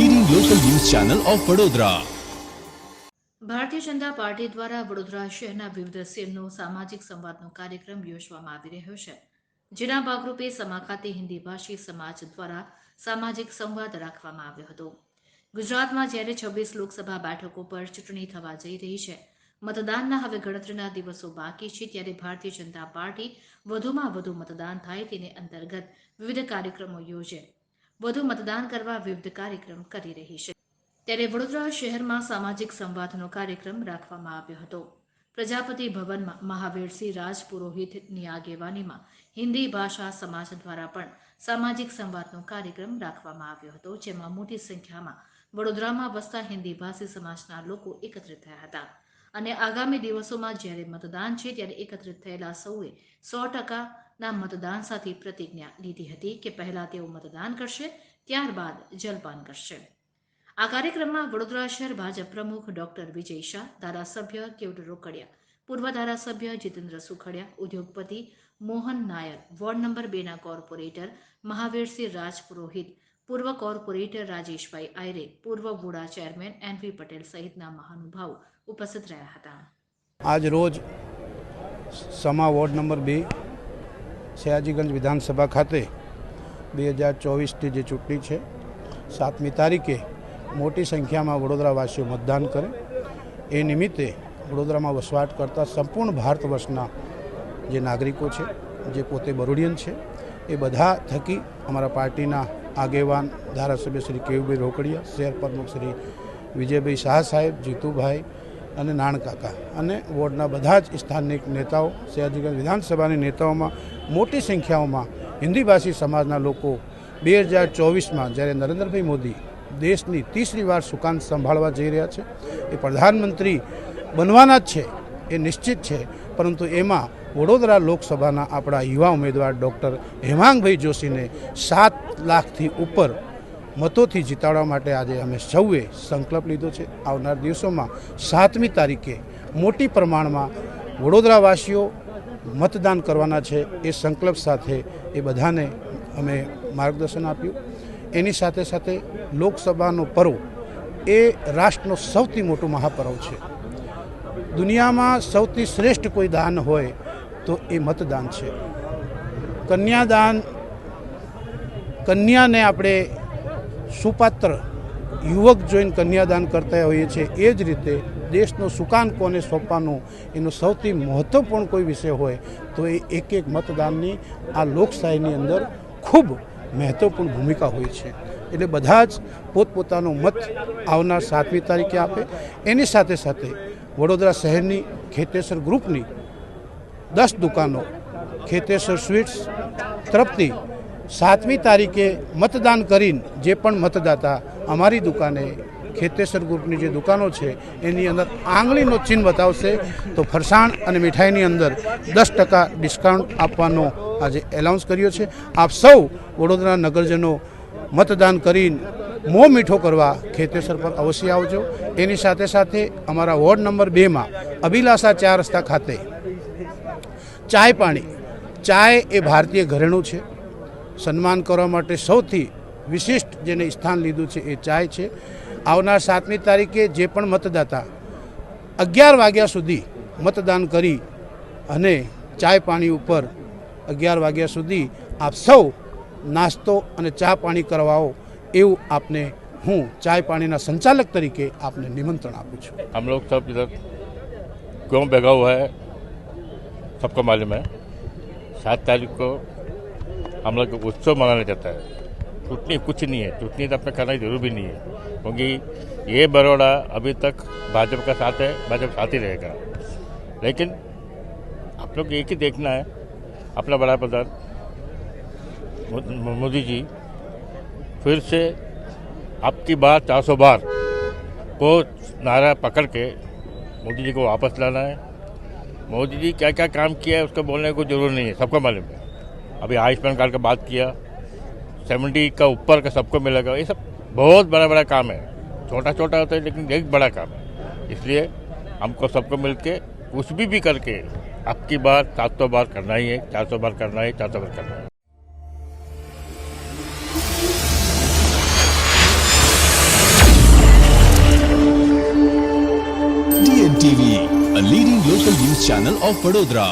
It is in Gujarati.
Channel of Vadodara Bharatiya Janata party દ્વારા વડોદરા શહેરના વિવિધ સેલનો સામાજિક સંવાદનો કાર્યક્રમ યોજવામાં આવી રહ્યો છે. જેના ભાગરૂપે સમા હિન્દી ભાષી સમાજ દ્વારા સામાજિક સંવાદ રાખવામાં આવ્યો હતો. ગુજરાતમાં જ્યારે છવ્વીસ લોકસભા બેઠકો પર ચૂંટણી થવા જઈ રહી છે, મતદાનના હવે ગણતરીના દિવસો બાકી છે, ત્યારે ભારતીય જનતા પાર્ટી વધુમાં વધુ મતદાન થાય તેને અંતર્ગત વિવિધ કાર્યક્રમો યોજે. વધુ મતદાન કરવા વિવિધ કાર્યક્રમ કરી રહી છે. ત્યારે વડોદરા શહેરમાં સામાજિક સંવાદનો કાર્યક્રમ રાખવામાં આવ્યો હતો. પ્રજાપતિ ભવનમાં મહાવીરસિંહ રાજ પુરોહિતની આગેવાનીમાં હિન્દી ભાષા સમાજ દ્વારા પણ સામાજિક સંવાદનો કાર્યક્રમ રાખવામાં આવ્યો હતો, જેમાં મોટી સંખ્યામાં વડોદરામાં વસતા હિન્દી ભાષી સમાજના લોકો એકત્રિત થયા હતા. અને આગામી દિવસોમાં જ્યારે મતદાન છે, ત્યારે એકત્રિત થયેલા સૌએ સો ટકાના મતદાન સાથે પ્રતિજ્ઞા લીધી હતી કે પહેલા તેઓ મતદાન કરશે, ત્યારબાદ જલપાન કરશે. આ કાર્યક્રમમાં વડોદરા શહેર ભાજપ પ્રમુખ ડોક્ટર વિજય શાહ, ધારાસભ્ય કેવડ રોકડિયા, પૂર્વ ધારાસભ્ય જીતેન્દ્ર સુખડિયા, ઉદ્યોગપતિ મોહન નાયર, વોર્ડ નંબર બેના કોર્પોરેટર મહાવીરસિંહ રાજપુરોહિત, પૂર્વ કોર્પોરેટર રાજેશભાઈ આયરે, પૂર્વ વોડા ચેરમેન એનવી પટેલ સહિતના મહાનુભાવો ઉપસ્થિત રહ્યા હતા. આજ રોજ સમા વોર્ડ નંબર બે સયાજીગંજ વિધાનસભા ખાતે બે હજાર ચોવીસની જે ચૂંટણી છે, સાતમી તારીખે મોટી સંખ્યામાં વડોદરાવાસીઓ મતદાન કરે. એ નિમિત્તે વડોદરામાં વસવાટ કરતા સંપૂર્ણ ભારત વર્ષના જે નાગરિકો છે, જે પોતે બરોડિયન છે, એ બધા થકી અમારા પાર્ટીના આગેવાન ધારાસભ્ય શ્રી કેયુભાઈ રોકડિયા, શહેર પ્રમુખ શ્રી વિજયભાઈ શાહ સાહેબ, જીતુભાઈ અને નાણકાકા અને વોર્ડના બધા જ સ્થાનિક નેતાઓ, સયાજીગંજ વિધાનસભાની નેતાઓમાં મોટી સંખ્યાઓમાં હિન્દી ભાષી સમાજના લોકો બે હજાર ચોવીસમાં જ્યારે નરેન્દ્રભાઈ મોદી દેશની તીસરી વાર સુકાન સંભાળવા જઈ રહ્યા છે, એ પ્રધાનમંત્રી બનવાના જ છે, એ નિશ્ચિત છે. પરંતુ એમાં વડોદરા લોકસભાના આપણા યુવા ઉમેદવાર ડૉક્ટર હેમાંગભાઈ જોશીને સાત લાખથી ઉપર મતોથી જીતાડવા માટે આજે અમે સૌએ સંકલ્પ લીધો છે. આવનાર દિવસોમાં સાતમી તારીખે મોટી પ્રમાણમાં વડોદરાવાસીઓ મતદાન કરવાના છે એ સંકલ્પ સાથે એ બધાને અમે માર્ગદર્શન આપ્યું. એની સાથે સાથે લોકસભાનો પર્વ એ રાષ્ટ્રનો સૌથી મોટો મહાપર્વ છે. દુનિયામાં સૌથી શ્રેષ્ઠ કોઈ દાન હોય તો એ મતદાન છે. કન્યાદાન, કન્યાને આપણે સુપાત્ર યુવક જોઈને કન્યાદાન કરતા હોઈએ છીએ, એ જ રીતે દેશનું સુકાન કોને સોંપવાનું એનો સૌથી મહત્ત્વપૂર્ણ કોઈ વિષય હોય તો એ એક એક મતદાનની આ લોકશાહીની અંદર ખૂબ મહત્ત્વપૂર્ણ ભૂમિકા હોય છે. એટલે બધા જ પોતપોતાનો મત આવનાર સાતમી તારીખે આપે. એની સાથે સાથે વડોદરા શહેરની ખેતેસર ગ્રુપની દસ દુકાનો ખેતેસર સ્વીટ્સ તરફથી સાતમી તારીખે મતદાન કરીને જે પણ મતદાતા અમારી દુકાને ખેતેસર ગ્રુપની જે દુકાનો છે, એની અંદર આંગળીનો ચિહ્ન બતાવશે, તો ફરસાણ અને મીઠાઈની અંદર દસ ટકા ડિસ્કાઉન્ટ આપવાનો આજે એલાઉન્સ કર્યો છે. આપ સૌ વડોદરા નગરજનો મતદાન કરીને મોં મીઠો કરવા ખેતેસર પર અવશ્ય આવજો. એની સાથે સાથે અમારા વોર્ડ નંબર બેમાં અભિલાષા ચાર રસ્તા ખાતે ચાય પાણી, ચાય એ ભારતીય ઘરેણું છે. સન્માન કરવા માટે સૌથી વિશિષ્ટ જેને સ્થાન લીધું છે એ ચાય છે. આવનાર સાતમી તારીખે જે પણ મતદાતા અગિયાર વાગ્યા સુધી મતદાન કરી અને ચાય પાણી ઉપર અગિયાર વાગ્યા સુધી આપ સૌ નાસ્તો અને ચા પાણી કરવાઓ એવું આપને હું ચાય પાણીના સંચાલક તરીકે આપને નિમંત્રણ આપું છું हम लोग सब इधर क्यों बेगा हुआ है सबको मालूम है सात तारीख को हम लोग उत्सव मनाना चाहता है चुटनी कुछ नहीं है। चुटनी तो अपने करना ज़रूर भी नहीं है। क्योंकि ये बड़ौदा अभी तक भाजपा का साथ है, भाजपा साथ ही रहेगा। लेकिन आप लोग एक ही देखना है, अपना बड़ा प्रधान मोदी जी, फिर से आपकी बात चार सौ बार को नारा पकड़ के मोदी जी को वापस लाना है। मोदी जी क्या क्या काम किया है, उसको बोलने को ज़रूर नहीं है, सबको मालूम है। अभी आयुष्मान कार्ड का बात किया सेवेंटी का ऊपर का सबको मिलेगा। ये सब बहुत बड़ा बड़ा काम है। छोटा छोटा होता है, लेकिन एक बड़ा काम है। इसलिए हमको सबको मिल के कुछ भी भी करके, अब की बार सात सौ बार करना ही है चार सौ बार करना है चार सौ बार करना है। DN TV leading local news channel of Vadodara